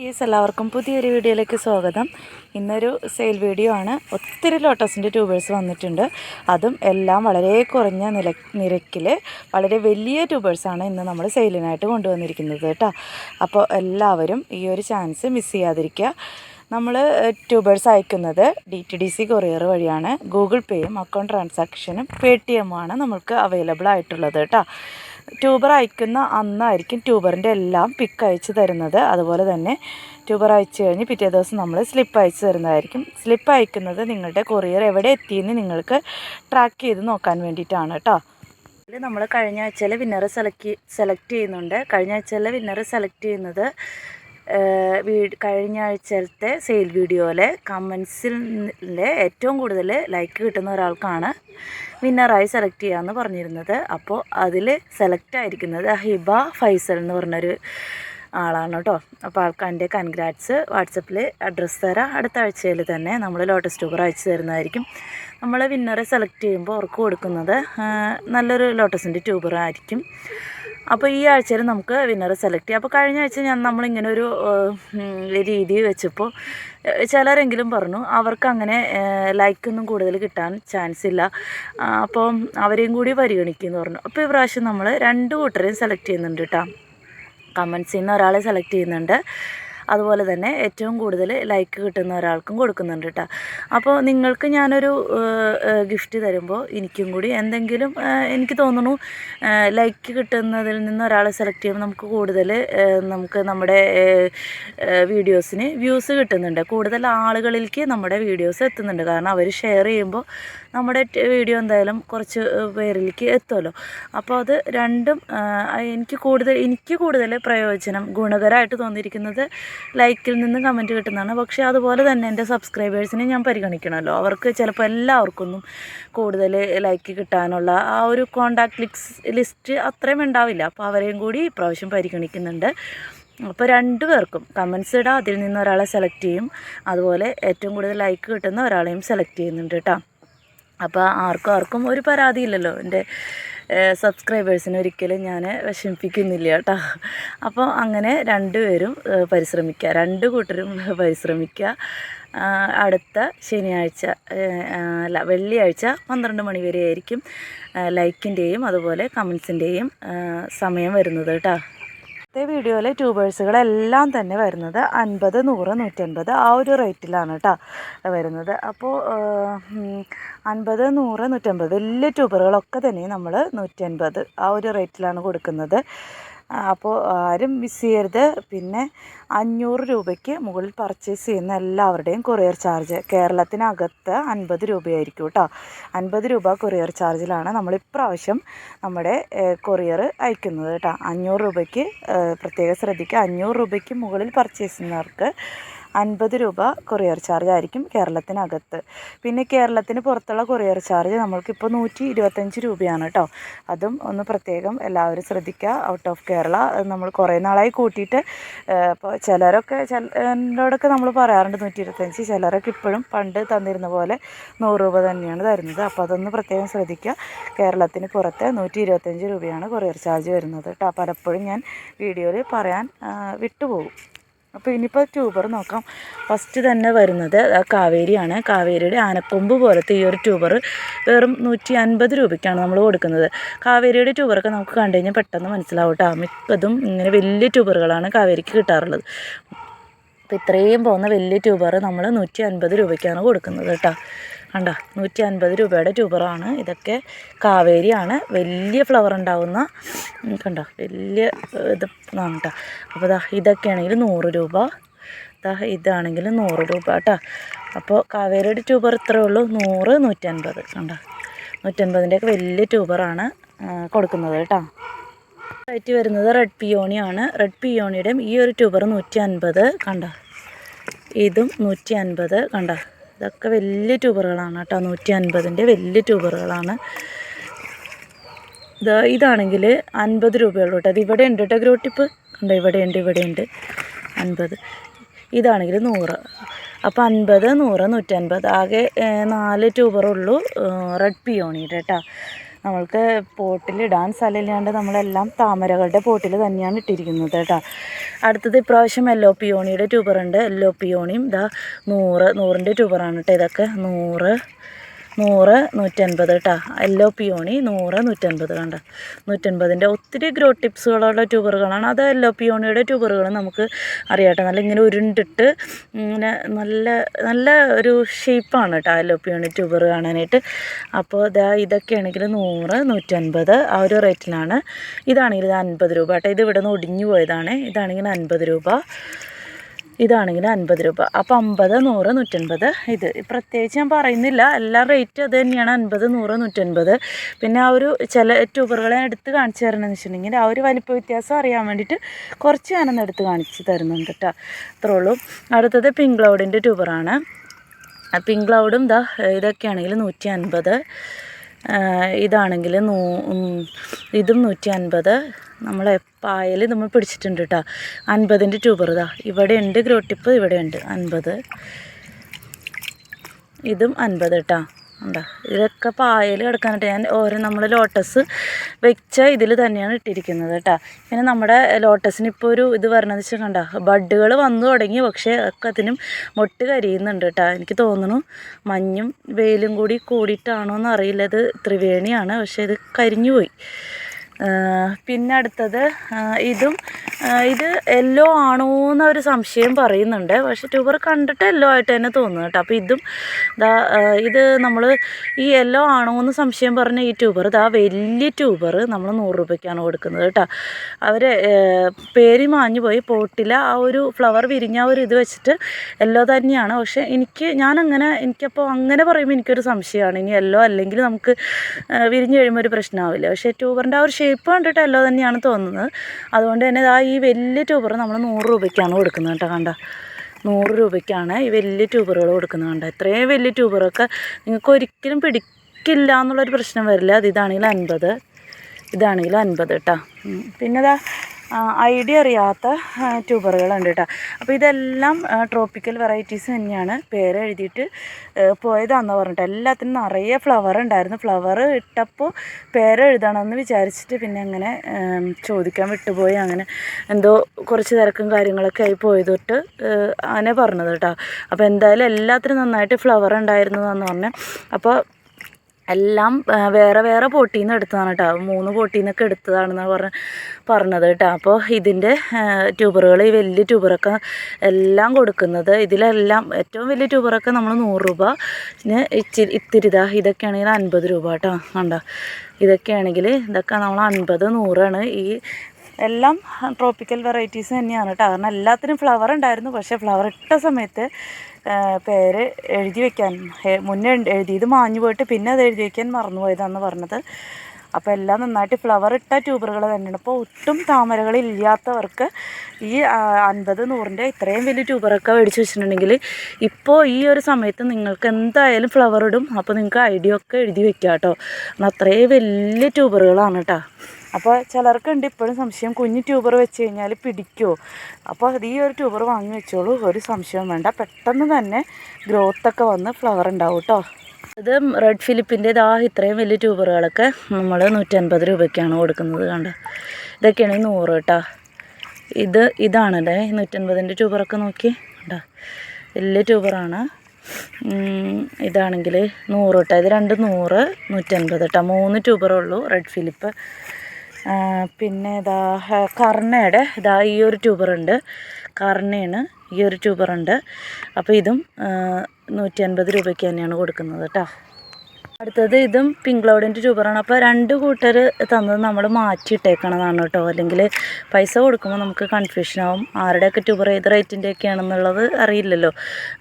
Yes എല്ലാവർക്കും പുതിയൊരു വീഡിയോയിലേക്ക് സ്വാഗതം. ഇന്നൊരു സെയിൽ വീഡിയോ ആണ്. ഒത്തിരി ലോട്ടസിന്റെ ട്യൂബേഴ്സ് വന്നിട്ടുണ്ട്. അതും എല്ലാം വളരെ കുറഞ്ഞ നില നിരക്കിൽ വളരെ വലിയ ട്യൂബേഴ്സാണ് ഇന്ന് നമ്മൾ സെയിലിനായിട്ട് കൊണ്ടുവന്നിരിക്കുന്നത് കേട്ടോ. അപ്പോൾ എല്ലാവരും ഈ ഒരു ചാൻസ് മിസ് ചെയ്യാതിരിക്കുക നമ്മൾ ട്യൂബേഴ്സ് അയക്കുന്നത് D T D C courier വഴിയാണ്. ഗൂഗിൾ പേയും അക്കൗണ്ട് ട്രാൻസാക്ഷനും പേ ടി എമ്മുമാണ് നമ്മൾക്ക് അവൈലബിൾ ആയിട്ടുള്ളത് കേട്ടോ. ട്യൂബർ അയക്കുന്ന അന്നായിരിക്കും ട്യൂബറിന്റെ എല്ലാം പിക്ക് അയച്ച് തരുന്നത്. അതുപോലെ തന്നെ ട്യൂബർ അയച്ചു കഴിഞ്ഞ് പിറ്റേ ദിവസം നമ്മൾ സ്ലിപ്പ് അയച്ചു തരുന്നതായിരിക്കും. സ്ലിപ്പ് അയക്കുന്നത് നിങ്ങളുടെ കൊറിയർ എവിടെ എത്തിയെന്ന് നിങ്ങൾക്ക് ട്രാക്ക് ചെയ്ത് നോക്കാൻ വേണ്ടിയിട്ടാണ് കേട്ടോ ഇതിൽ നമ്മൾ കഴിഞ്ഞ ആഴ്ചയിൽ വിന്നർ സെലക്ട് സെലക്ട് ചെയ്യുന്നുണ്ട്. കഴിഞ്ഞ ആഴ്ചയിലെ വിന്നർ സെലക്ട് ചെയ്യുന്നത് വീട് കഴിഞ്ഞ ആഴ്ചത്തെ സെയിൽ വീഡിയോയിലെ കമൻസിൽ ഏറ്റവും കൂടുതൽ ലൈക്ക് കിട്ടുന്ന ഒരാൾക്കാണ് വിന്നറായി സെലക്ട് ചെയ്യാമെന്ന് പറഞ്ഞിരുന്നത്. അപ്പോൾ അതിൽ സെലക്ട് ആയിരിക്കുന്നത് ഹിബ ഫൈസൽ എന്ന് പറഞ്ഞൊരു ആളാണ് കേട്ടോ. അപ്പോൾ ആൾക്കാന്റെ കൺഗ്രാറ്റ്സ് വാട്സപ്പിൽ അഡ്രസ്സ് തരാം. അടുത്ത ആഴ്ചയിൽ തന്നെ നമ്മൾ ലോട്ടസ് ടൂബർ അയച്ചു തരുന്നതായിരിക്കും. നമ്മൾ വിന്നറെ സെലക്ട് ചെയ്യുമ്പോൾ അവർക്ക് കൊടുക്കുന്നത് നല്ലൊരു ലോട്ടസിന്റെ ട്യൂബർ ആയിരിക്കും. അപ്പോൾ ഈ ആഴ്ചയിൽ നമുക്ക് വിന്നറെ സെലക്ട് ചെയ്യാം. അപ്പോൾ കഴിഞ്ഞ ആഴ്ച ഞാൻ നമ്മളിങ്ങനെ ഒരു രീതി വെച്ചപ്പോൾ ചിലരെങ്കിലും പറഞ്ഞു അവർക്ക് അങ്ങനെ ലൈക്കൊന്നും കൂടുതൽ കിട്ടാൻ ചാൻസ് ഇല്ല. അപ്പോൾ അവരെയും കൂടി പരിഗണിക്കുമെന്ന് പറഞ്ഞു. അപ്പോൾ ഈ പ്രാവശ്യം നമ്മൾ രണ്ട് കൂട്ടരെയും സെലക്ട് ചെയ്യുന്നുണ്ട് കേട്ടോ കമൻസിൽ നിന്ന് ഒരാളെ സെലക്ട് ചെയ്യുന്നുണ്ട്. അതുപോലെ തന്നെ ഏറ്റവും കൂടുതൽ ലൈക്ക് കിട്ടുന്ന ഒരാൾക്കും കൊടുക്കുന്നുണ്ട് കേട്ടോ അപ്പോൾ നിങ്ങൾക്ക് ഞാനൊരു ഗിഫ്റ്റ് തരുമ്പോൾ എനിക്കും കൂടി എന്തെങ്കിലും എനിക്ക് തോന്നുന്നു ലൈക്ക് കിട്ടുന്നതിൽ നിന്ന് ഒരാളെ സെലക്ട് ചെയ്യുമ്പോൾ നമുക്ക് കൂടുതൽ നമുക്ക് നമ്മുടെ വീഡിയോസിന് വ്യൂസ് കിട്ടുന്നുണ്ട്. കൂടുതൽ ആളുകളിലേക്ക് നമ്മുടെ വീഡിയോസ് എത്തുന്നുണ്ട്. കാരണം അവർ ഷെയർ ചെയ്യുമ്പോൾ നമ്മുടെ വീഡിയോ എന്തായാലും കുറച്ച് പേരിലേക്ക് എത്തുമല്ലോ. അപ്പോൾ അത് രണ്ടും എനിക്ക് കൂടുതൽ എനിക്ക് കൂടുതൽ പ്രയോജനം ഗുണകരമായിട്ട് തോന്നിയിരിക്കുന്നത് ലൈക്കിൽ നിന്ന് കമന്റ് കിട്ടുന്നതാണ്. പക്ഷേ അതുപോലെ തന്നെ എന്റെ സബ്സ്ക്രൈബേഴ്സിനെ ഞാൻ പരിഗണിക്കണമല്ലോ. അവർക്ക് ചിലപ്പോൾ എല്ലാവർക്കൊന്നും കൂടുതൽ ലൈക്ക് കിട്ടാനുള്ള ആ ഒരു കോണ്ടാക്ട് ലിക്സ് ലിസ്റ്റ് അത്രയും ഉണ്ടാവില്ല. അപ്പോൾ അവരെയും കൂടി ഇപ്രാവശ്യം പരിഗണിക്കുന്നുണ്ട്. അപ്പോൾ രണ്ടു പേർക്കും കമൻസ് ഇടാം. അതിൽ നിന്ന് ഒരാളെ സെലക്ട് ചെയ്യും. അതുപോലെ ഏറ്റവും കൂടുതൽ ലൈക്ക് കിട്ടുന്ന ഒരാളെയും സെലക്ട് ചെയ്യുന്നുണ്ട് കേട്ടോ. അപ്പോൾ ആർക്കും ആർക്കും ഒരു പരാതിയില്ലല്ലോ എന്റെ സബ്സ്ക്രൈബേഴ്സിനെ ഒരിക്കലും ഞാൻ വിഷമിപ്പിക്കുന്നില്ല കേട്ടോ. അപ്പോൾ അങ്ങനെ രണ്ടുപേരും പരിശ്രമിക്കുക രണ്ട് കൂട്ടരും പരിശ്രമിക്കുക അടുത്ത ശനിയാഴ്ച അല്ല വെള്ളിയാഴ്ച പന്ത്രണ്ട് മണി വരെ ആയിരിക്കും ലൈക്കിന്റെയും അതുപോലെ കമൻസിന്റെയും സമയം വരുന്നത് കേട്ടോ. ഇന്നത്തെ വീഡിയോയിലെ ട്യൂബേഴ്സുകളെല്ലാം തന്നെ വരുന്നത് അൻപത് നൂറ് നൂറ്റൻപത് ആ ഒരു റേറ്റിലാണ് കേട്ടോ വരുന്നത്. അപ്പോൾ അൻപത് നൂറ് നൂറ്റൻപത് വലിയ ട്യൂബറുകളൊക്കെ തന്നെ നമ്മൾ നൂറ്റൻപത് ആ ഒരു റേറ്റിലാണ് കൊടുക്കുന്നത്. അപ്പോൾ ആരും മിസ് ചെയ്യരുത്. പിന്നെ അഞ്ഞൂറ് രൂപയ്ക്ക് മുകളിൽ പർച്ചേസ് ചെയ്യുന്ന എല്ലാവരുടെയും കൊറിയർ ചാർജ് കേരളത്തിനകത്ത് അൻപത് രൂപയായിരിക്കും കേട്ടോ അൻപത് രൂപ കൊറിയർ ചാർജിലാണ് നമ്മൾ ഇപ്രാവശ്യം നമ്മുടെ കൊറിയർ അയക്കുന്നത് കേട്ടോ അഞ്ഞൂറ് രൂപയ്ക്ക് പ്രത്യേകം ശ്രദ്ധിക്കുക അഞ്ഞൂറ് രൂപയ്ക്ക് മുകളിൽ പർച്ചേസ് ചെയ്യുന്നവർക്ക് അൻപത് രൂപ കൊറിയർ ചാർജ് ആയിരിക്കും കേരളത്തിനകത്ത്. പിന്നെ കേരളത്തിന് പുറത്തുള്ള കൊറിയർ ചാർജ് നമ്മൾക്കിപ്പോൾ നൂറ്റി ഇരുപത്തഞ്ച് രൂപയാണ് കേട്ടോ അതും ഒന്ന് പ്രത്യേകം എല്ലാവരും ശ്രദ്ധിക്കുക ഔട്ട് ഓഫ് കേരള നമ്മൾ കുറേ നാളായി കൂട്ടിയിട്ട് ഇപ്പോൾ ചിലരൊക്കെ ചിലരോടൊക്കെ നമ്മൾ പറയാറുണ്ട് നൂറ്റി ഇരുപത്തഞ്ച് ചിലരൊക്കെ ഇപ്പോഴും പണ്ട് തന്നിരുന്ന പോലെ നൂറ് രൂപ തന്നെയാണ് തരുന്നത്. അപ്പോൾ അതൊന്ന് പ്രത്യേകം ശ്രദ്ധിക്കുക കേരളത്തിന് പുറത്ത് നൂറ്റി ഇരുപത്തഞ്ച് രൂപയാണ് കൊറിയർ ചാർജ് വരുന്നത് കേട്ടോ പലപ്പോഴും ഞാൻ വീഡിയോയിൽ പറയാൻ വിട്ടുപോകും. അപ്പോൾ ഇനിയിപ്പോൾ ട്യൂബർ നോക്കാം. ഫസ്റ്റ് തന്നെ വരുന്നത് കാവേരിയാണ്. കാവേരിയുടെ ആനക്കൊമ്പ് പോലത്തെ ഈ ഒരു ട്യൂബർ വെറും നൂറ്റി അൻപത് രൂപയ്ക്കാണ് നമ്മൾ കൊടുക്കുന്നത്. കാവേരിയുടെ ട്യൂബറൊക്കെ നമുക്ക് കണ്ടു കഴിഞ്ഞാൽ പെട്ടെന്ന് മനസ്സിലാവും കേട്ടോ മിക്കതും ഇങ്ങനെ വലിയ ട്യൂബറുകളാണ് കാവേരിക്ക് കിട്ടാറുള്ളത്. അപ്പോൾ ഇത്രയും പോകുന്ന വലിയ ട്യൂബർ നമ്മൾ നൂറ്റി അൻപത് രൂപയ്ക്കാണ് കൊടുക്കുന്നത് കേട്ടോ കണ്ട നൂറ്റി അൻപത് രൂപയുടെ ട്യൂബറാണ്. ഇതൊക്കെ കാവേരിയാണ്. വലിയ ഫ്ലവർ ഉണ്ടാവുന്ന കണ്ടോ വലിയ ഇത് ഇതാണ് കേട്ടോ അപ്പോൾ ഇതാ ഇതൊക്കെയാണെങ്കിൽ നൂറ് രൂപ. ഇതാ ഇതാണെങ്കിൽ നൂറ് രൂപ കേട്ടോ അപ്പോൾ കാവേരിയുടെ ട്യൂബർ ഇത്രയേ ഉള്ളൂ. നൂറ് നൂറ്റൻപത് കണ്ടോ. നൂറ്റൻപതിന്റെയൊക്കെ വലിയ ട്യൂബറാണ് കൊടുക്കുന്നത് കേട്ടോ റേറ്റ് വരുന്നത് റെഡ് പിയോണിയാണ് റെഡ് പിയോണിയുടെയും ഈ ഒരു ട്യൂബർ നൂറ്റി അൻപത് കണ്ടോ. ഇതും നൂറ്റി അൻപത് കണ്ട. ഇതൊക്കെ വലിയ ട്യൂബറുകളാണ് കേട്ടോ. നൂറ്റി അൻപതിന്റെ വലിയ ട്യൂബറുകളാണ്. ഇത് ഇതാണെങ്കിൽ അൻപത് രൂപയുള്ളൂ കേട്ടോ. ഇവിടെ ഉണ്ട് കേട്ടോ ഗ്രോട്ടിപ്പ് കണ്ടോ ഇവിടെ ഉണ്ട് ഇവിടെ ഉണ്ട്. അൻപത്. ഇതാണെങ്കിൽ നൂറ്. അപ്പോൾ അൻപത് നൂറ് നൂറ്റൻപത്. ആകെ നാല് ട്യൂബറുള്ളൂ റെഡ് പിയോണിയുടെ കേട്ടോ. നമ്മൾക്ക് പോട്ടിലിടാൻ സ്ഥലമില്ലാണ്ട് നമ്മളെല്ലാം താമരകളുടെ പോട്ടിൽ തന്നെയാണ് ഇട്ടിരിക്കുന്നത് കേട്ടോ. അടുത്തത് ഇപ്രാവശ്യം എല്ലോ പിയോണിയുടെ ട്യൂബറുണ്ട്. എല്ലോ പിയോണിയും ഇതാ നൂറ് നൂറിന്റെ ട്യൂബറാണ് കേട്ടോ ഇതൊക്കെ. നൂറ് നൂറ് നൂറ്റൻപത് കേട്ടോ എല്ലോ പിയോണി നൂറ് നൂറ്റൻപത് കണ്ട. നൂറ്റൻപതിന്റെ ഒത്തിരി ഗ്രോ ടിപ്സുകളുള്ള ട്യൂബറുകളാണ്. അത് എല്ലോ പിയോണിയുടെ ട്യൂബറുകൾ നമുക്ക് അറിയാട്ടെ. നല്ല ഇങ്ങനെ ഉരുണ്ടിട്ട് ഇങ്ങനെ നല്ല നല്ല ഒരു ഷേപ്പാണ് കേട്ടോ എല്ലോ പിയോണി ട്യൂബർ കാണാനായിട്ട്. അപ്പോൾ ഇതാ ഇതൊക്കെയാണെങ്കിൽ നൂറ് നൂറ്റൻപത് ആ ഒരു റേറ്റിലാണ്. ഇതാണെങ്കിൽ ഇത് അൻപത് രൂപ കേട്ടോ ഇത് ഇവിടെ നിന്ന് ഒടിഞ്ഞു പോയതാണ്. ഇതാണെങ്കിൽ അൻപത് രൂപ. ഇതാണെങ്കിൽ അൻപത് രൂപ. അപ്പോൾ അമ്പത് നൂറ് നൂറ്റൻപത് ഇത്. പ്രത്യേകിച്ച് ഞാൻ പറയുന്നില്ല. എല്ലാ റേറ്റ് അത് തന്നെയാണ്. അൻപത് നൂറ് നൂറ്റൻപത്. പിന്നെ ആ ഒരു ചില ട്യൂബറുകളെ എടുത്ത് കാണിച്ചു തരണമെന്ന് വെച്ചിട്ടുണ്ടെങ്കിൽ ആ ഒരു വലിപ്പ വ്യത്യാസം അറിയാൻ വേണ്ടിയിട്ട് കുറച്ച് ഞാനൊന്ന് എടുത്ത് കാണിച്ച് തരുന്നുണ്ട് കേട്ടോ അത്രേ ഉള്ളൂ. അടുത്തത് പിങ്ക് ക്ലൗഡിന്റെ ട്യൂബറാണ് പിങ്ക് ക്ലൗഡും ദാ ഇതൊക്കെയാണെങ്കിൽ നൂറ്റി അൻപത്. ഇതാണെങ്കിൽ നൂ ഇതും നൂറ്റി അൻപത് നമ്മളെ പായൽ നമ്മൾ പിടിച്ചിട്ടുണ്ട് കേട്ടോ അൻപതിന്റെ ട്യൂബർ ഇതാ. ഇവിടെ ഉണ്ട് ഗ്രോട്ടിപ്പ് ഇവിടെ ഉണ്ട് അൻപത്. ഇതും അൻപത് കേട്ടോ ഉണ്ടോ? ഇതൊക്കെ പായൽ കിടക്കാനായിട്ട് ഞാൻ ഓരോ നമ്മൾ ലോട്ടസ് വെച്ച ഇതിൽ തന്നെയാണ് ഇട്ടിരിക്കുന്നത് കേട്ടോ. പിന്നെ നമ്മുടെ ലോട്ടസിന് ഇപ്പോൾ ഒരു ഇത് വരണമെന്ന് വെച്ചാൽ കണ്ട? ബഡുകൾ വന്നു തുടങ്ങി പക്ഷേ ഒക്കെ അതിനും മൊട്ട് കരിയുന്നുണ്ട് കേട്ടോ. എനിക്ക് തോന്നുന്നു മഞ്ഞും വെയിലും കൂടി കൂടിയിട്ടാണോ എന്ന് അറിയില്ല. ഇത് ത്രിവേണിയാണ് പക്ഷേ ഇത് കരിഞ്ഞു പോയി. പിന്നെ അടുത്തത് ഇതും ഇത് യെല്ലോ ആണോ എന്നൊരു സംശയം പറയുന്നുണ്ട്. പക്ഷെ ട്യൂബർ കണ്ടിട്ട് യെല്ലോ ആയിട്ട് തന്നെ തോന്നുന്നു കേട്ടോ. അപ്പോൾ ഇതും ദാ ഇത് നമ്മൾ ഈ യെല്ലോ ആണോ എന്ന് സംശയം പറഞ്ഞ ഈ ട്യൂബർ ഇതാ വലിയ ട്യൂബർ നമ്മൾ നൂറ് രൂപയ്ക്കാണ് കൊടുക്കുന്നത് കേട്ടോ. അവർ പേര് മാഞ്ഞു പോയി. പോട്ടിൽ ആ ഒരു ഫ്ലവർ വിരിഞ്ഞ ഒരു ഇത് വെച്ചിട്ട് യെല്ലോ തന്നെയാണ്. പക്ഷേ എനിക്ക് ഞാനങ്ങനെ എനിക്കപ്പോൾ അങ്ങനെ പറയുമ്പോൾ എനിക്കൊരു സംശയമാണ്. ഇനി യെല്ലോ അല്ലെങ്കിൽ നമുക്ക് വിരിഞ്ഞ് കഴിയുമ്പോൾ ഒരു പ്രശ്നമാവില്ല പക്ഷേ ട്യൂബറിന്റെ ആ ഒരു ഷേപ്പ് കണ്ടിട്ട് എല്ലോ തന്നെയാണ് തോന്നുന്നത്. അതുകൊണ്ട് തന്നെ ആ ഈ വലിയ ട്യൂബർ നമ്മൾ നൂറ് രൂപയ്ക്കാണ് കൊടുക്കുന്നത് കേട്ടോ കണ്ട? നൂറ് രൂപയ്ക്കാണ് ഈ വലിയ ട്യൂബറുകൾ കൊടുക്കുന്നത് കണ്ട? ഇത്രയും വലിയ ട്യൂബറൊക്കെ നിങ്ങൾക്ക് ഒരിക്കലും പിടിക്കില്ല എന്നുള്ളൊരു പ്രശ്നം വരില്ല. അത് ഇതാണെങ്കിൽ അൻപത്. ഇതാണെങ്കിൽ അൻപത് കേട്ടോ. പിന്നെ ഇതാ ഐഡിയ അറിയാത്ത ട്യൂബറുകളുണ്ട് കേട്ടോ. അപ്പോൾ ഇതെല്ലാം ട്രോപ്പിക്കൽ വെറൈറ്റീസ് തന്നെയാണ്. പേര് എഴുതിയിട്ട് പോയതാണെന്ന് പറഞ്ഞിട്ട്. എല്ലാത്തിനും നിറയെ ഫ്ലവർ ഉണ്ടായിരുന്നു. ഫ്ലവർ ഇട്ടപ്പോൾ പേര് എഴുതണമെന്ന് വിചാരിച്ചിട്ട് പിന്നെ അങ്ങനെ ചോദിക്കാൻ വിട്ടുപോയി. അങ്ങനെ എന്തോ കുറച്ച് തിരക്കും കാര്യങ്ങളൊക്കെ ആയി പോയതൊട്ട് അങ്ങനെ പറഞ്ഞത് കേട്ടോ. അപ്പോൾ എന്തായാലും എല്ലാത്തിനും നന്നായിട്ട് ഫ്ലവർ ഉണ്ടായിരുന്നു എന്ന് പറഞ്ഞു. അപ്പോൾ എല്ലാം വേറെ വേറെ പോട്ടിൽ നിന്ന് എടുത്തതാണ് കേട്ടോ. മൂന്ന് പോട്ടിൽ നിന്നൊക്കെ എടുത്തതാണെന്നാണ് പറഞ്ഞ പറഞ്ഞത് കേട്ടോ. അപ്പോൾ ഇതിന്റെ ട്യൂബറുകൾ ഈ വലിയ ട്യൂബറൊക്കെ എല്ലാം കൊടുക്കുന്നത് ഇതിലെല്ലാം ഏറ്റവും വലിയ ട്യൂബറൊക്കെ നമ്മൾ നൂറ് രൂപ പിന്നെ ഇച്ചിരി ഇത്തിരി ഇതാ ഇതൊക്കെയാണെങ്കിൽ അൻപത് രൂപ കേട്ടോ. കണ്ടോ? ഇതൊക്കെയാണെങ്കിൽ ഇതൊക്കെ നമ്മൾ അൻപത് നൂറാണ് ഈ എല്ലാം ട്രോപ്പിക്കൽ വെറൈറ്റീസ് തന്നെയാണ് കേട്ടോ. കാരണം എല്ലാത്തിനും ഫ്ലവർ ഉണ്ടായിരുന്നു. പക്ഷേ ഫ്ലവർ ഇട്ട സമയത്ത് പേര് എഴുതി വെക്കാൻ മുന്നേ എഴുതിയത് മാഞ്ഞു പോയിട്ട് പിന്നെ അത് എഴുതി വെക്കാൻ മറന്നുപോയതാന്ന് പറഞ്ഞത്. അപ്പോൾ എല്ലാം നന്നായിട്ട് ഫ്ലവർ ഇട്ട ട്യൂബറുകൾ തന്നെയാണ്. അപ്പോൾ ഒട്ടും താമരകളില്ലാത്തവർക്ക് ഈ അൻപത് നൂറിന്റെ ഇത്രയും വലിയ ട്യൂബറൊക്കെ മേടിച്ച് വെച്ചിട്ടുണ്ടെങ്കിൽ ഇപ്പോൾ ഈ ഒരു സമയത്ത് നിങ്ങൾക്ക് എന്തായാലും ഫ്ലവർ ഇടും. അപ്പോൾ നിങ്ങൾക്ക് ഐഡിയ ഒക്കെ എഴുതി വെക്കാം കേട്ടോ അത്രയും വലിയ ട്യൂബറുകളാണ് കേട്ടോ. അപ്പോൾ ചിലർക്കുണ്ട് ഇപ്പോഴും സംശയം. കുഞ്ഞു ട്യൂബർ വെച്ച് കഴിഞ്ഞാൽ പിടിക്കുമോ അപ്പോൾ ഈ ഒരു ട്യൂബർ വാങ്ങി വെച്ചോളൂ. ഒരു സംശയവും വേണ്ട. പെട്ടെന്ന് തന്നെ ഗ്രോത്തൊക്കെ വന്ന് ഫ്ലവർ ഉണ്ടാവും കേട്ടോ ഇത് റെഡ് ഫിലിപ്പിന്റെ ഇതാ ഇത്രയും വലിയ ട്യൂബറുകളൊക്കെ നമ്മൾ നൂറ്റൻപത് രൂപയ്ക്കാണ് കൊടുക്കുന്നത് കണ്ട? ഇതൊക്കെയാണ് നൂറ് കേട്ടോ ഇത് ഇതാണ് അല്ലേ നൂറ്റൻപതിന്റെ ട്യൂബറൊക്കെ നോക്കി. കണ്ടോ? വലിയ ട്യൂബറാണ്. ഇതാണെങ്കിൽ നൂറ് കേട്ടോ ഇത് രണ്ട് നൂറ് നൂറ്റൻപത് കേട്ടോ മൂന്ന് ട്യൂബറേ ഉള്ളൂ റെഡ് ഫിലിപ്പ് പിന്നെ ഇതാ കർണയുടെ ഇതാ ഈ ഒരു ട്യൂബറുണ്ട് കർണയാണ് ഈ ഒരു ട്യൂബറുണ്ട് അപ്പോൾ ഇതും നൂറ്റി അൻപത് രൂപയ്ക്ക് തന്നെയാണ് കൊടുക്കുന്നത് കേട്ടോ അടുത്തത് ഇതും പിങ്ക് ക്ലൗഡിന്റെ ട്യൂബറാണ് അപ്പോൾ രണ്ട് കൂട്ടർ തന്നത് നമ്മൾ മാറ്റിയിട്ടേക്കണതാണ് കേട്ടോ അല്ലെങ്കിൽ പൈസ കൊടുക്കുമ്പോൾ നമുക്ക് കൺഫ്യൂഷൻ ആവും. ആരുടെയൊക്കെ ട്യൂബർ ഏത് റേറ്റിന്റെ ആണെന്നുള്ളത് അറിയില്ലല്ലോ.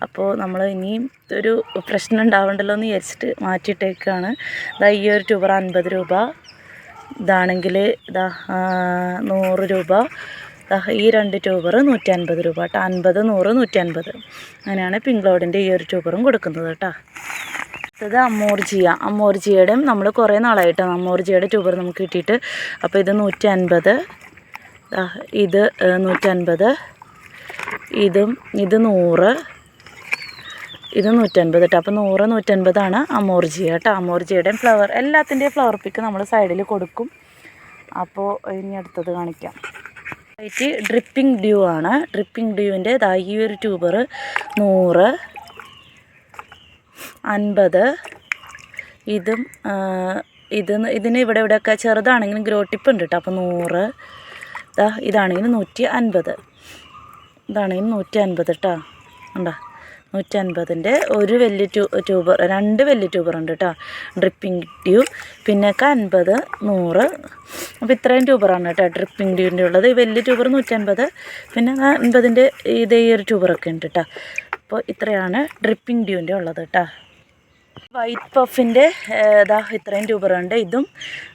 അപ്പോൾ നമ്മൾ ഇനിയും ഒരു പ്രശ്നം ഉണ്ടാവണ്ടല്ലോ എന്ന് വിചാരിച്ചിട്ട് മാറ്റിയിട്ടേക്കാണ്. അതായത് ഈ ഒരു ട്യൂബർ അൻപത് രൂപ. ഇതാണെങ്കിൽ ഇതാ നൂറ് രൂപ. ഈ രണ്ട് ട്യൂബർ നൂറ്റി അൻപത് രൂപ കേട്ടോ. അൻപത് നൂറ് നൂറ്റി അൻപത് അങ്ങനെയാണ് പിങ്ക് ക്ലൗഡിന്റെ ഈ ഒരു ട്യൂബറും കൊടുക്കുന്നത് കേട്ടോ. അടുത്തത് അമ്മോർജിയ അമ്മോർജിയയുടെയും നമ്മൾ കുറേ നാളായിട്ട് അമ്മോർജിയയുടെ ട്യൂബർ നമുക്ക് കിട്ടിയിട്ട് അപ്പോൾ ഇത് നൂറ്റി അൻപത് ഇത് നൂറ്റി അൻപത് ഇതും ഇത് നൂറ്. ഇത് നൂറ്റൻപത് കേട്ടോ അപ്പോൾ നൂറ് നൂറ്റൻപതാണ് അമോർജിയ കേട്ടോ അമോർജിയുടെയും ഫ്ലവർ എല്ലാത്തിന്റെയും ഫ്ലവർ പിക്ക് നമ്മൾ സൈഡിൽ കൊടുക്കും. അപ്പോൾ ഇനി അടുത്തത് കാണിക്കാം. വൈറ്റ് ഡ്രിപ്പിംഗ് ഡ്യൂ ആണ്. ഡ്രിപ്പിംഗ് ഡ്യൂവിന്റെ ഈ ഒരു ട്യൂബർ നൂറ് അൻപത്. ഇതും ഇത് ഇതിന് ഇവിടെ ഇവിടെയൊക്കെ ചെറുതാണെങ്കിലും ഗ്രോ ടിപ്പ് ഉണ്ട് കേട്ടോ അപ്പോൾ നൂറ് ഇതാ ഇതാണെങ്കിൽ നൂറ്റി അൻപത്. ഇതാണെങ്കിൽ നൂറ്റി അൻപത് കേട്ടോ ഉണ്ടോ നൂറ്റി അൻപതിന്റെ ഒരു വലിയ ട്യൂ ട്യൂബർ രണ്ട് വലിയ ട്യൂബർ ഉണ്ട് കേട്ടോ ഡ്രിപ്പിംഗ് ട്യൂബ് പിന്നൊക്കെ അൻപത് നൂറ്. അപ്പോൾ ഇത്രയും ട്യൂബറാണ് കേട്ടോ ഡ്രിപ്പിംഗ് ട്യൂബിന്റെ ഉള്ളത്. ഈ വലിയ ട്യൂബർ നൂറ്റൻപത് പിന്നെ അൻപതിന്റെ ഇതേ ഒരു ട്യൂബറൊക്കെ ഉണ്ട് കേട്ടോ അപ്പോൾ ഇത്രയാണ് ഡ്രിപ്പിംഗ് ട്യൂബിന്റെ ഉള്ളത് കേട്ടോ വൈറ്റ് പഫിന്റെ ഇതാ ഇത്രയും രൂപ ഉണ്ട് ഇതും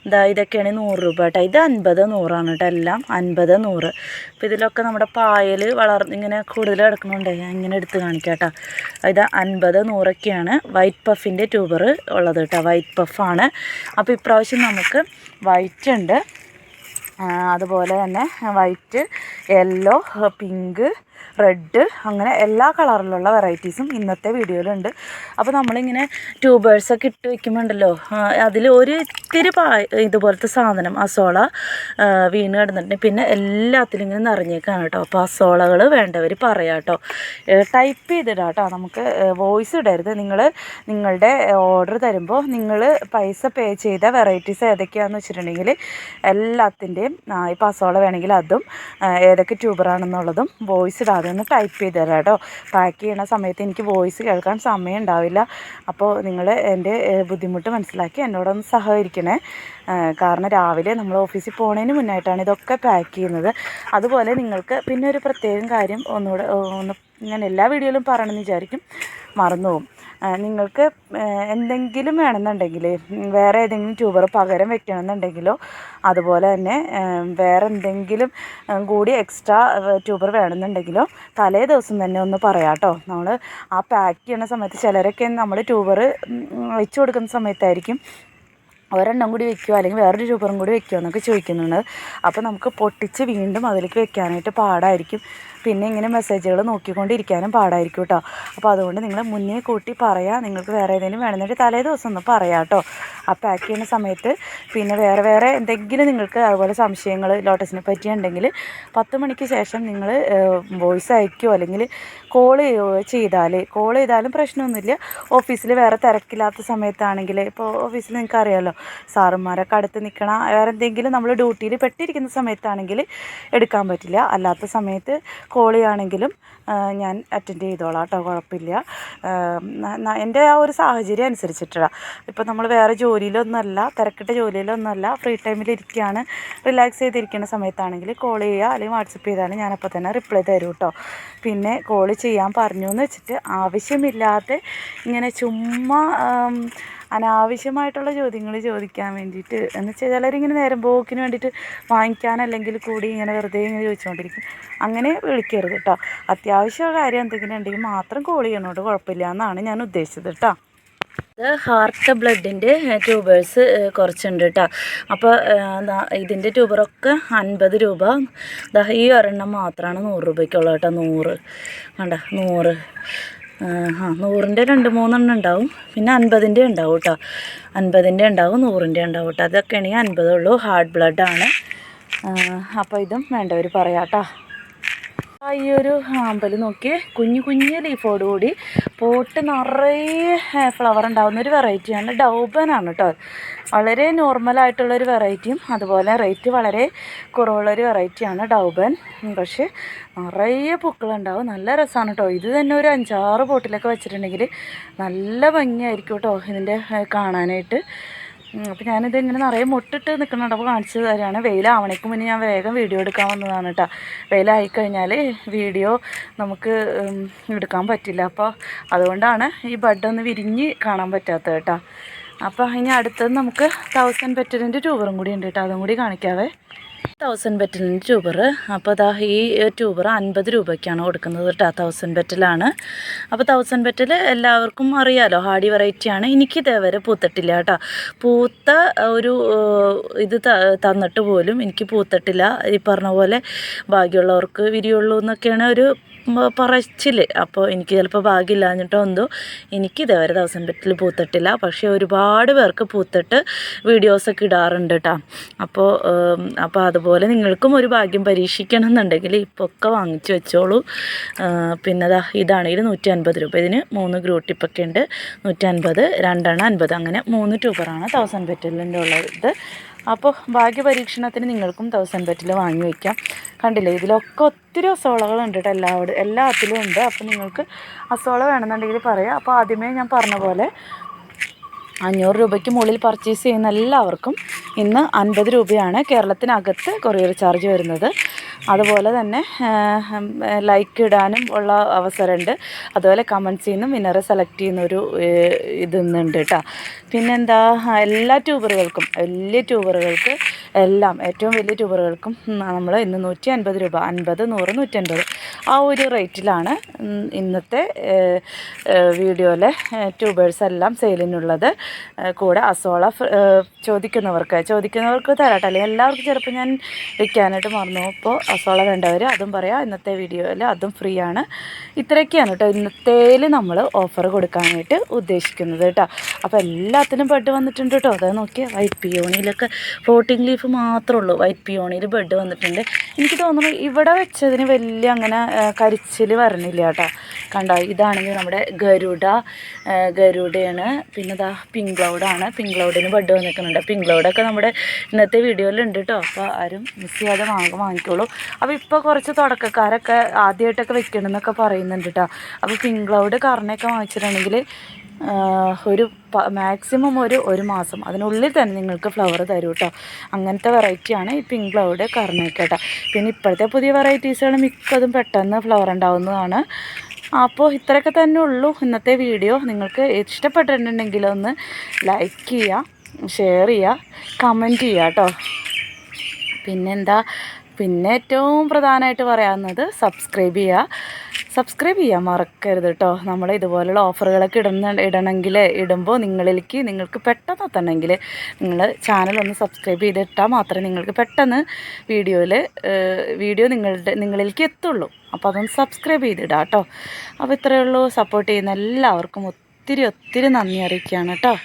ഇതാ ഇതൊക്കെയാണ് നൂറ് രൂപ കേട്ടോ. ഇത് അൻപത് നൂറാണ് കേട്ടോ എല്ലാം. അൻപത് നൂറ്. അപ്പോൾ ഇതിലൊക്കെ നമ്മുടെ പായൽ വളർ ഇങ്ങനെ കൂടുതൽ കിടക്കുന്നുണ്ട്. ഞാൻ ഇങ്ങനെ എടുത്ത് കാണിക്കാം ഇത് അൻപത് നൂറൊക്കെയാണ് വൈറ്റ് പഫിന്റെ ട്യൂബർ ഉള്ളത് കേട്ടോ. വൈറ്റ് പഫാണ് അപ്പോൾ ഇപ്രാവശ്യം നമുക്ക് വൈറ്റ് ഉണ്ട്. അതുപോലെ തന്നെ വൈറ്റ് യെല്ലോ പിങ്ക് റെഡ് അങ്ങനെ എല്ലാ കളറിലുള്ള വെറൈറ്റീസും ഇന്നത്തെ വീഡിയോയിലുണ്ട്. അപ്പോൾ നമ്മളിങ്ങനെ ട്യൂബേഴ്സൊക്കെ ഇട്ട് വെക്കുമ്പോണ്ടല്ലോ അതിൽ ഒരു ഇത്തിരി പാ ഇതുപോലത്തെ സാധനം അസോള വീണ് കിടന്നിട്ടുണ്ട്. പിന്നെ എല്ലാത്തിലും ഇങ്ങനെ നിറഞ്ഞേക്കാണ് കേട്ടോ. അപ്പോൾ അസോളകൾ വേണ്ടവർ പറയാം കേട്ടോ. ടൈപ്പ് ചെയ്തിടാം കേട്ടോ. നമുക്ക് വോയിസ് ഇടരുത്. നിങ്ങൾ നിങ്ങളുടെ ഓർഡർ തരുമ്പോൾ നിങ്ങൾ പൈസ പേ ചെയ്ത വെറൈറ്റീസ് ഏതൊക്കെയാണെന്ന് വെച്ചിട്ടുണ്ടെങ്കിൽ എല്ലാത്തിന്റെയും ഇപ്പോൾ അസോള വേണമെങ്കിൽ അതും ഏതൊക്കെ ട്യൂബറാണെന്നുള്ളതും വോയിസ് ഇടാതെ അതൊന്ന് ടൈപ്പ് ചെയ്ത് തരാം കേട്ടോ. പാക്ക് ചെയ്യണ സമയത്ത് എനിക്ക് വോയിസ് കേൾക്കാൻ സമയം ഉണ്ടാവില്ല. അപ്പോൾ നിങ്ങൾ എന്റെ ബുദ്ധിമുട്ട് മനസ്സിലാക്കി എന്നോടൊന്ന് സഹകരിക്കണേ. കാരണം രാവിലെ നമ്മൾ ഓഫീസിൽ പോണതിന് മുന്നായിട്ടാണ് ഇതൊക്കെ പാക്ക് ചെയ്യുന്നത്. അതുപോലെ നിങ്ങൾക്ക് പിന്നെ ഒരു പ്രത്യേകം കാര്യം ഒന്നുകൂടെ ഒന്ന് ഞാൻ എല്ലാ വീഡിയോയിലും പറയണമെന്ന് വിചാരിക്കും. മറന്നുപോകും ആ, നിങ്ങൾക്ക് എന്തെങ്കിലും വേണമെന്നുണ്ടെങ്കിൽ വേറെ ഏതെങ്കിലും ട്യൂബർ പകരം വെക്കണമെന്നുണ്ടെങ്കിലോ അതുപോലെ തന്നെ വേറെ എന്തെങ്കിലും കൂടി എക്സ്ട്രാ ട്യൂബർ വേണമെന്നുണ്ടെങ്കിലോ തലേ ദിവസം തന്നെ ഒന്ന് പറയാം കേട്ടോ. നമ്മൾ ആ പാക്ക് ചെയ്യുന്ന സമയത്ത് ചിലരൊക്കെ നമ്മൾ ട്യൂബർ വെച്ച് കൊടുക്കുന്ന സമയത്തായിരിക്കും ഒരെണ്ണം കൂടി വെക്കുമോ അല്ലെങ്കിൽ വേറൊരു ട്യൂബറും കൂടി വെക്കുമോ എന്നൊക്കെ ചോദിക്കുന്നുണ്ട്. അപ്പോൾ നമുക്ക് പൊട്ടിച്ച് വീണ്ടും അതിലേക്ക് വെക്കാനായിട്ട് പാടായിരിക്കും. പിന്നെ ഇങ്ങനെ മെസ്സേജുകൾ നോക്കിക്കൊണ്ടിരിക്കാനും പാടായിരിക്കും കേട്ടോ അപ്പോൾ അതുകൊണ്ട് നിങ്ങൾ മുന്നേ കൂട്ടി പറയാം നിങ്ങൾക്ക് വേറെ ഏതെങ്കിലും വേണമെന്നുണ്ടെങ്കിൽ തലേ ദിവസം ഒന്ന് പറയാം കേട്ടോ ആ പാക്ക് ചെയ്യുന്ന സമയത്ത് പിന്നെ വേറെ വേറെ എന്തെങ്കിലും നിങ്ങൾക്ക് അതുപോലെ സംശയങ്ങൾ ലോട്ടസിനെ പറ്റി ഉണ്ടെങ്കിൽ പത്ത് മണിക്ക് ശേഷം നിങ്ങൾ വോയിസ് അയക്കുകയോ അല്ലെങ്കിൽ കോൾ ചെയ്താൽ കോൾ ചെയ്താലും പ്രശ്നമൊന്നുമില്ല. ഓഫീസിൽ വേറെ തിരക്കില്ലാത്ത സമയത്താണെങ്കിൽ ഇപ്പോൾ ഓഫീസിൽ നിങ്ങൾക്ക് അറിയാമല്ലോ സാറുമാരൊക്കെ അടുത്ത് നിൽക്കണ വേറെ എന്തെങ്കിലും നമ്മൾ ഡ്യൂട്ടിയിൽ പെട്ടിരിക്കുന്ന സമയത്താണെങ്കിൽ എടുക്കാൻ പറ്റില്ല. അല്ലാത്ത സമയത്ത് ആ, ഞാൻ അറ്റൻഡ് ചെയ്തോളാം കേട്ടോ കുഴപ്പമില്ല. എന്റെ ആ ഒരു സാഹചര്യം അനുസരിച്ചിട്ടാണ് ഇപ്പോൾ നമ്മൾ വേറെ ജോലിയിലൊന്നുമല്ല തിരക്കിട്ട ജോലിയിലൊന്നുമല്ല ഫ്രീ ടൈമിൽ ഇരിക്കുകയാണ്. റിലാക്സ് ചെയ്തിരിക്കുന്ന സമയത്താണെങ്കിൽ കോൾ ചെയ്യുക അല്ലെങ്കിൽ വാട്സപ്പ് ചെയ്താൽ ഞാനപ്പോൾ തന്നെ റിപ്ലൈ തരും കേട്ടോ. പിന്നെ കോൾ ചെയ്യാൻ പറഞ്ഞു എന്ന് വെച്ചിട്ട് ആവശ്യമില്ലാതെ ഇങ്ങനെ ചുമ്മാ അനാവശ്യമായിട്ടുള്ള ചോദ്യങ്ങൾ ചോദിക്കാൻ വേണ്ടിയിട്ട് എന്ന് വെച്ചാൽ ചിലരിങ്ങനെ നേരം പോക്കിന് വേണ്ടിയിട്ട് വാങ്ങിക്കാനല്ലെങ്കിൽ കൂടി ഇങ്ങനെ വെറുതെ ഇങ്ങനെ ചോദിച്ചുകൊണ്ടിരിക്കും. അങ്ങനെ വിളിക്കരുത് കേട്ടോ. അത്യാവശ്യ കാര്യം എന്തെങ്കിലും ഉണ്ടെങ്കിൽ മാത്രം കോൾ ചെയ്യണോട് കുഴപ്പമില്ല എന്നാണ് ഞാൻ ഉദ്ദേശിച്ചത് കേട്ടോ ഹാർട്ട് ബ്ലഡിന്റെ ട്യൂബേഴ്സ് കുറച്ചുണ്ട് കേട്ടോ അപ്പോൾ ഇതിന്റെ ട്യൂബറൊക്കെ അൻപത് രൂപ. ഈ ഒരെണ്ണം മാത്രമാണ് നൂറ് രൂപയ്ക്കുള്ളത് കേട്ടോ നൂറ്. വേണ്ട നൂറ്. ആ നൂറിന്റെ രണ്ട് മൂന്നെണ്ണം ഉണ്ടാവും. പിന്നെ അൻപതിന്റെ ഉണ്ടാവും കേട്ടോ അൻപതിന്റെ ഉണ്ടാവും നൂറിന്റെ ഉണ്ടാവും കേട്ടോ അതൊക്കെയാണെങ്കിൽ അൻപതുള്ളൂ ഹാർട്ട് ബ്ലഡാണ് അപ്പോൾ ഇതും വേണ്ടവർ പറയാം കേട്ടോ ഈ ഒരു ആമ്പൽ നോക്കി കുഞ്ഞു കുഞ്ഞു ലീഫോട് കൂടി പോട്ട് നിറയെ ഫ്ലവർ ഉണ്ടാകുന്ന ഒരു വെറൈറ്റിയാണ് ഡൗബനാണ് കേട്ടോ വളരെ നോർമലായിട്ടുള്ളൊരു വെറൈറ്റിയും അതുപോലെ റേറ്റ് വളരെ കുറവുള്ളൊരു വെറൈറ്റിയാണ് ഡൗബൻ. പക്ഷേ നിറയെ പൂക്കളുണ്ടാവും നല്ല രസമാണ് കേട്ടോ ഇത് തന്നെ ഒരു അഞ്ചാറ് പോട്ടിലൊക്കെ വെച്ചിട്ടുണ്ടെങ്കിൽ നല്ല ഭംഗിയായിരിക്കും കേട്ടോ ഇതിന്റെ കാണാനായിട്ട്. അപ്പോൾ ഞാനിത് ഇങ്ങനെ നിറയെ മുട്ടിട്ട് നിൽക്കുന്നുണ്ട് അപ്പോൾ കാണിച്ചു തരാണ്. വെയിലാവണേക്ക് മുന്നേ ഞാൻ വേഗം വീഡിയോ എടുക്കാൻ വന്നതാണ് കേട്ടോ വെയിലായി കഴിഞ്ഞാൽ വീഡിയോ നമുക്ക് എടുക്കാൻ പറ്റില്ല. അപ്പോൾ അതുകൊണ്ടാണ് ഈ ബഡ് വിരിഞ്ഞ് കാണാൻ പറ്റാത്തത് കേട്ടോ അപ്പോൾ ഇനി അടുത്തത് നമുക്ക് തൗസൻഡ് പെറ്ററിന്റെ ട്യൂബറും കൂടി ഉണ്ട് കേട്ടോ അതും കൂടി കാണിക്കാവേ. തൗസൻഡ് ബെറ്റലിന് ട്യൂബർ അപ്പോൾ അതാ ഈ ട്യൂബർ അൻപത് രൂപയ്ക്കാണ് കൊടുക്കുന്നത് കേട്ടോ തൗസൻഡ് ബെറ്റലാണ് അപ്പോൾ തൗസൻഡ് ബെറ്റൽ എല്ലാവർക്കും അറിയാലോ ഹാർഡി വെറൈറ്റിയാണ് എനിക്ക് ഇതേവരെ പൂത്തട്ടില്ല കേട്ടോ പൂത്ത ഒരു ഇത് തന്നിട്ട് പോലും എനിക്ക് പൂത്തട്ടില്ല. ഈ പറഞ്ഞ പോലെ ഭാഗ്യമുള്ളവർക്ക് വിരിയുള്ളൂ എന്നൊക്കെയാണ് ഒരു പറച്ചിൽ അപ്പോൾ എനിക്ക് ചിലപ്പോൾ ഭാഗ്യമില്ലാഞ്ഞിട്ടോ എന്തോ. എനിക്ക് ഇതേവരെ ദിവസം പറ്റിൽ പൂത്തിട്ടില്ല. പക്ഷേ ഒരുപാട് പേർക്ക് പൂത്തിട്ട് വീഡിയോസൊക്കെ ഇടാറുണ്ട് കേട്ടോ അപ്പോൾ അപ്പോൾ അതുപോലെ നിങ്ങൾക്കും ഒരു ഭാഗ്യം പരീക്ഷിക്കണം എന്നുണ്ടെങ്കിൽ ഇപ്പോൾ ഒക്കെ വാങ്ങിച്ചു വെച്ചോളൂ. പിന്നെ ദാ ഇതാണെങ്കിൽ നൂറ്റി അൻപത് രൂപ. ഇതിന് മൂന്ന് ഗ്രൂ ടിപ്പൊക്കെ ഉണ്ട്. നൂറ്റി അൻപത് രണ്ടെണ്ണം അൻപത്. അങ്ങനെ മൂന്ന് ട്യൂബറാണ് തൗസൻഡ് പെറ്റലിന്റെ ഉള്ളത്. അപ്പോൾ ഭാഗ്യ പരീക്ഷണത്തിന് നിങ്ങൾക്കും തൗസൻഡ് പെറ്റിൽ വാങ്ങി വയ്ക്കാം കണ്ടില്ലേ ഇതിലൊക്കെ ഒത്തിരി അസോളകളുണ്ട് കേട്ടോ എല്ലാവിടെ എല്ലാത്തിലും ഉണ്ട്. അപ്പോൾ നിങ്ങൾക്ക് അസോള വേണമെന്നുണ്ടെങ്കിൽ പറയാം. അപ്പോൾ ആദ്യമേ ഞാൻ പറഞ്ഞ പോലെ അഞ്ഞൂറ് രൂപയ്ക്ക് മുകളിൽ പർച്ചേസ് ചെയ്യുന്ന എല്ലാവർക്കും ഇന്ന് അൻപത് രൂപയാണ് കേരളത്തിനകത്ത് കൊറിയർ ചാർജ് വരുന്നത്. അതുപോലെ തന്നെ ലൈക്ക് ഇടാനും ഉള്ള അവസരമുണ്ട്. അതുപോലെ കമൻസിൽ നിന്നും വിന്നറെ സെലക്ട് ചെയ്യുന്ന ഒരു ഇതൊന്നുണ്ട് കേട്ടോ. പിന്നെന്താ എല്ലാ ട്യൂബറുകൾക്കും വലിയ ട്യൂബറുകൾക്ക് എല്ലാം ഏറ്റവും വലിയ ട്യൂബറുകൾക്കും നമ്മൾ ഇന്ന് നൂറ്റി അൻപത് രൂപ അൻപത് നൂറ് നൂറ്റൻപത് ആ ഒരു റേറ്റിലാണ് ഇന്നത്തെ വീഡിയോയിലെ ട്യൂബേഴ്സ് എല്ലാം സെയിലിനുള്ളത് കൂടെ അസോള ചോദിക്കുന്നവർക്ക് ചോദിക്കുന്നവർക്ക് തരാട്ടെ. അല്ലെങ്കിൽ എല്ലാവർക്കും ചിലപ്പോൾ ഞാൻ വിൽക്കാനായിട്ട് മറന്നു അപ്പോൾ അസോള വേണ്ടവർ അതും പറയാം. ഇന്നത്തെ വീഡിയോയിൽ അതും ഫ്രീ ആണ് ഇത്രയൊക്കെയാണ് കേട്ടോ ഇന്നത്തേൽ നമ്മൾ ഓഫർ കൊടുക്കാനായിട്ട് ഉദ്ദേശിക്കുന്നത് കേട്ടോ. അപ്പോൾ എല്ലാത്തിനും ബെഡ് വന്നിട്ടുണ്ട് കേട്ടോ. അതാ നോക്കിയാൽ വൈറ്റ് പിയോണിയിലൊക്കെ ഫ്ലോട്ടിംഗ് ലീഫ് മാത്രമേ ഉള്ളൂ. വൈറ്റ് പിയോണിയിൽ ബെഡ് വന്നിട്ടുണ്ട്. എനിക്ക് തോന്നുന്നു ഇവിടെ വെച്ചതിന് വലിയ അങ്ങനെ കരിച്ചിൽ വരണില്ല കേട്ടോ. കണ്ടോ? ഇതാണെങ്കിൽ നമ്മുടെ ഗരുഡ ഗരുഡയാണ്. പിന്നെ ഇതാ പിങ്ക് ക്ലൗഡാണ് പിങ്ക് ക്ലൗഡിന് ബെഡ് വന്നിരിക്കുന്നുണ്ട്. പിങ്ക് ക്ലൗഡൊക്കെ നമ്മുടെ ഇന്നത്തെ വീഡിയോയിലുണ്ട് കേട്ടോ. അപ്പോൾ ആരും മിസ് ചെയ്യാതെ വാങ്ങ വാങ്ങിക്കോളൂ. അപ്പോൾ ഇപ്പോൾ കുറച്ച് തുടക്കക്കാരൊക്കെ ആദ്യമായിട്ടൊക്കെ വെക്കണം എന്നൊക്കെ പറയുന്നുണ്ട് കേട്ടോ അപ്പോൾ പിങ്ക് ക്ലൗഡ് കറണയൊക്കെ വാങ്ങിച്ചിട്ടുണ്ടെങ്കിൽ ഒരു മാക്സിമം ഒരു ഒരു മാസം അതിനുള്ളിൽ തന്നെ നിങ്ങൾക്ക് ഫ്ലവർ തരും കേട്ടോ അങ്ങനത്തെ വെറൈറ്റിയാണ് ഈ പിങ്ക് ക്ലൗഡ് കേട്ടോ പിന്നെ ഇപ്പോഴത്തെ പുതിയ വെറൈറ്റീസുകൾ മിക്കതും പെട്ടെന്ന് ഫ്ലവർ ഉണ്ടാവുന്നതാണ്. അപ്പോൾ ഇത്രയൊക്കെ തന്നെ ഉള്ളൂ ഇന്നത്തെ വീഡിയോ നിങ്ങൾക്ക് ഇഷ്ടപ്പെട്ടിട്ടുണ്ടെങ്കിൽ ഒന്ന് ലൈക്ക് ചെയ്യുക ഷെയർ ചെയ്യുക കമന്റ് ചെയ്യുക കേട്ടോ പിന്നെന്താ പിന്നെ ഏറ്റവും പ്രധാനമായിട്ട് പറയാവുന്നത് സബ്സ്ക്രൈബ് ചെയ്യുക. സബ്സ്ക്രൈബ് ചെയ്യാൻ മറക്കരുത് കേട്ടോ നമ്മൾ ഇതുപോലുള്ള ഓഫറുകളൊക്കെ ഇടുന്ന ഇടണമെങ്കിൽ ഇടുമ്പോൾ നിങ്ങളിലേക്ക് നിങ്ങൾക്ക് പെട്ടെന്ന് എത്തണമെങ്കിൽ നിങ്ങൾ ചാനൽ ഒന്ന് സബ്സ്ക്രൈബ് ചെയ്തിട്ടാൽ മാത്രമേ നിങ്ങൾക്ക് പെട്ടെന്ന് വീഡിയോയിൽ വീഡിയോ നിങ്ങളുടെ നിങ്ങളിലേക്ക് എത്തുള്ളൂ. അപ്പോൾ അതൊന്ന് സബ്സ്ക്രൈബ് ചെയ്തിടാം കേട്ടോ അപ്പോൾ ഇത്രയേ ഉള്ളൂ. സപ്പോർട്ട് ചെയ്യുന്ന എല്ലാവർക്കും ഒത്തിരി ഒത്തിരി നന്ദി അറിയിക്കുകയാണ് കേട്ടോ